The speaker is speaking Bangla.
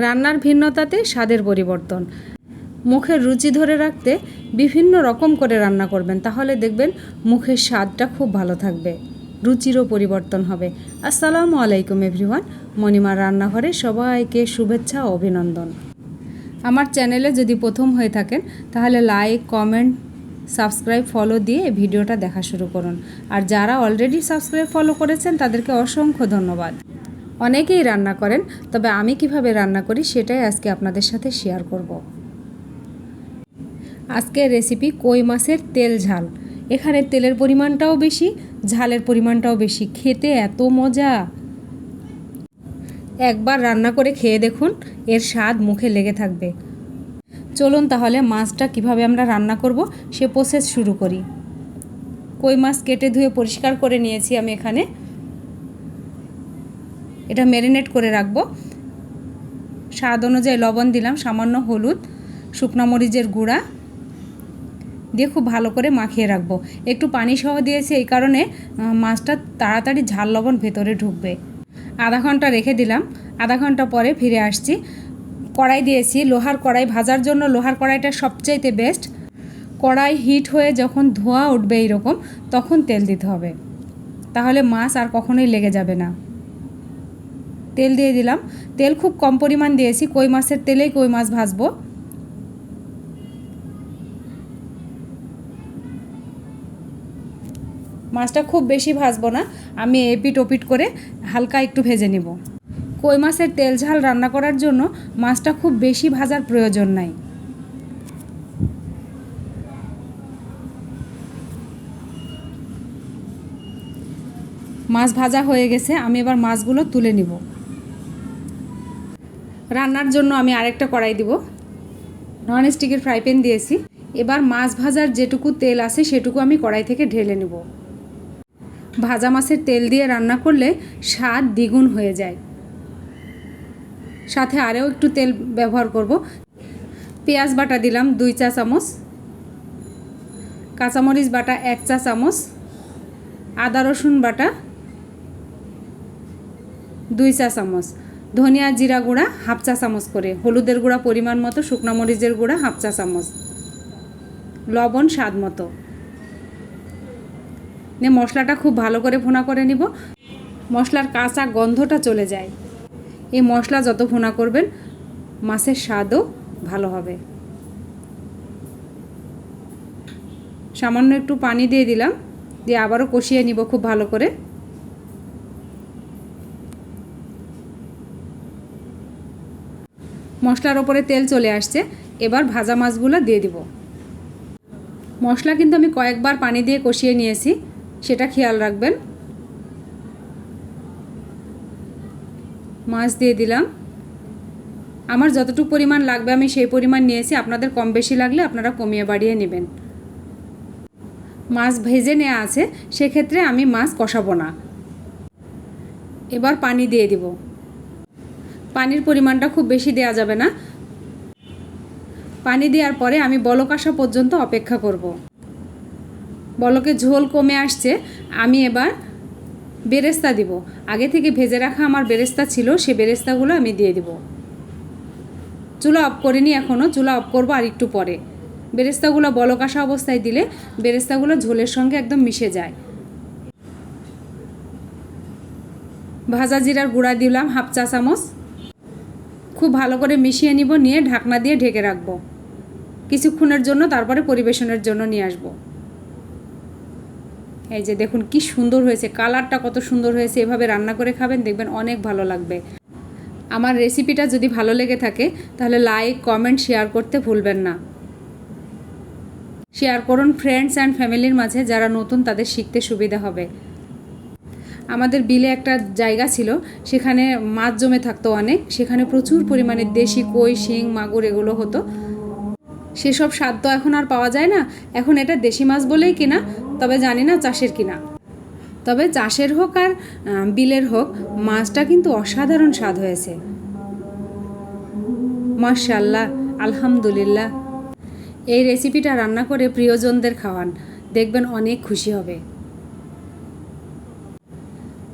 রান্নার ভিন্নতাতে স্বাদের পরিবর্তন। মুখের রুচি ধরে রাখতে বিভিন্ন রকম করে রান্না করবেন, তাহলে দেখবেন মুখের স্বাদটা খুব ভালো থাকবে, রুচিরও পরিবর্তন হবে। আসসালামু আলাইকুম এভরিওয়ান, মণিমার রান্নাঘরে সবাইকে শুভেচ্ছা ও অভিনন্দন। আমার চ্যানেলে যদি প্রথম হয়ে থাকেন, তাহলে লাইক, কমেন্ট, সাবস্ক্রাইব, ফলো দিয়ে ভিডিওটা দেখা শুরু করুন। আর যারা অলরেডি সাবস্ক্রাইব, ফলো করেছেন, তাদেরকে অসংখ্য ধন্যবাদ। অনেকেই রান্না করেন, তবে আমি কীভাবে রান্না করি সেটাই আজকে আপনাদের সাথে শেয়ার করব। আজকের রেসিপি কই মাছের তেল ঝাল। এখানে তেলের পরিমাণটাও বেশি, ঝালের পরিমাণটাও বেশি। খেতে এত মজা! একবার রান্না করে খেয়ে দেখুন, এর স্বাদ মুখে লেগে থাকবে। চলুন তাহলে মাছটা কীভাবে আমরা রান্না করব সে প্রসেস শুরু করি। কই মাছ কেটে ধুয়ে পরিষ্কার করে নিয়েছি আমি এখানে। এটা ম্যারিনেট করে রাখব। স্বাদ অনুযায়ী লবণ দিলাম, সামান্য হলুদ, শুকনো মরিচের গুঁড়া দিয়ে খুব ভালো করে মাখিয়ে রাখব। একটু পানি সহ দিয়েছি, এই কারণে মাছটা তাড়াতাড়ি ঝাল লবণ ভেতরে ঢুকবে। আধা ঘণ্টা রেখে দিলাম, আধা ঘণ্টা পরে ফিরে আসছি। কড়াই দিয়েছি, লোহার কড়াই ভাজার জন্য লোহার কড়াইটা সবচাইতে বেস্ট কড়াই হিট হয়ে যখন ধোঁয়া উঠবে এইরকম, তখন তেল দিতে হবে। তাহলে মাছ আর কখনোই লেগে যাবে না। তেল দিয়ে দিলাম। তেল খুব কম পরিমাণ দিয়েছি। কই মাছের তেলেই কই মাছ ভাজবো। মাছটা খুব বেশি ভাজবো না। আমি এপিট ওপিট করে হালকা একটু ভেজে নেব। কই মাছের তেল ঝাল রান্না করার জন্য মাছটা খুব বেশি ভাজার প্রয়োজন নাই। মাছ ভাজা হয়ে গেছে। আমি এবার মাছগুলো তুলে নিব। রান্নার জন্য আমি আরেকটা কড়াই দিব। নন স্টিকের ফ্রাই প্যান দিয়েছি। এবার মাছ ভাজার যেটুকু তেল আছে সেটুকু আমি কড়াই থেকে ঢেলে নেব। ভাজা মাছের তেল দিয়ে রান্না করলে স্বাদ দ্বিগুণ হয়ে যায়। সাথে আরও একটু তেল ব্যবহার করব। পেঁয়াজ বাটা দিলাম দুই চা চামচ। কাঁচামরিচ বাটা এক চা চামচ। আদা রসুন বাটা দুই চা চামচ। ধনিয়া জিরা গুঁড়া, হাফ চা চামচ করে। হলুদের গুঁড়া পরিমাণ মতো, শুকনো মরিচের গুঁড়া হাফ চা চামচ। লবণ স্বাদ মতো। নিয়ে মশলাটা খুব ভালো করে ভুনা করে নিব। মশলার কাঁচা গন্ধটা চলে যায়। এই মশলা যত ভুনা করবেন, মাছের স্বাদও ভালো হবে। সামান্য একটু পানি দিয়ে দিলাম। দিয়ে আবারও কষিয়ে নিব খুব ভালো করে। মশলার ওপরে তেল চলে আসছে, এবার ভাজা মাছগুলো দিয়ে দিব। মশলা কিন্তু আমি কয়েকবার পানি দিয়ে কষিয়ে নিয়েছি, সেটা খেয়াল রাখবেন। মাছ দিয়ে দিলাম। আমার যতটুকু পরিমাণ লাগবে আমি সেই পরিমাণ নিয়েছি, আপনাদের কম বেশি লাগলে আপনারা কমিয়ে বাড়িয়ে নেবেন। মাছ ভেজে নেওয়া আছে, সেক্ষেত্রে আমি মাছ কষাবো না। এবার পানি দিয়ে দিব। পানির পরিমাণটা খুব বেশি দেওয়া যাবে না। পানি দেওয়ার পরে আমি বলক আসা পর্যন্ত অপেক্ষা করব। বলকে ঝোল কমে আসছে, আমি এবার বেরেস্তা দিব। আগে থেকে ভেজে রাখা আমার বেরেস্তা ছিল, সে বেরেস্তাগুলো আমি দিয়ে দিব। চুলা অফ করিনি এখনও চুলা অফ করব আর একটু পরে। বেরেস্তাগুলো বলক আসা অবস্থায় দিলে বেরেস্তাগুলো ঝোলের সঙ্গে একদম মিশে যায়। ভাজা জিরার গুঁড়া দিলাম হাফ চা চামচ। খুব ভালো করে মিশিয়ে নিব, নিয়ে ঢাকনা দিয়ে ঢেকে রাখব। কিছুক্ষণের জন্য তারপরে পরিবেশনের জন্য নিয়ে আসব। এই যে দেখুন কি সুন্দর হয়েছে, কালারটা কত সুন্দর হয়েছে, এভাবে রান্না করে খাবেন, দেখবেন অনেক ভালো লাগবে। আমার রেসিপিটা যদি ভালো লেগে থাকে, তাহলে লাইক, কমেন্ট, শেয়ার করতে ভুলবেন না। শেয়ার করুন ফ্রেন্ডস অ্যান্ড ফ্যামিলির মাঝে, যারা নতুন তাদের শিখতে সুবিধা হবে। আমাদের বিলে একটা জায়গা ছিল, সেখানে মাছ জমে থাকতো অনেক, সেখানে প্রচুর পরিমাণে দেশি কই, শিং, মাগুর এগুলো হতো। সেসব স্বাদ তো এখন আর পাওয়া যায় না, এখন এটা দেশি মাছ বলেই কিনা, তবে জানি না চাষের কিনা। তবে চাষের হোক আর বিলের হোক, মাছটা কিন্তু অসাধারণ স্বাদ হয়েছে। মাশাল্লাহ আলহামদুলিল্লাহ। এই রেসিপিটা রান্না করে প্রিয়জনদের খাওয়ান, দেখবেন অনেক খুশি হবে।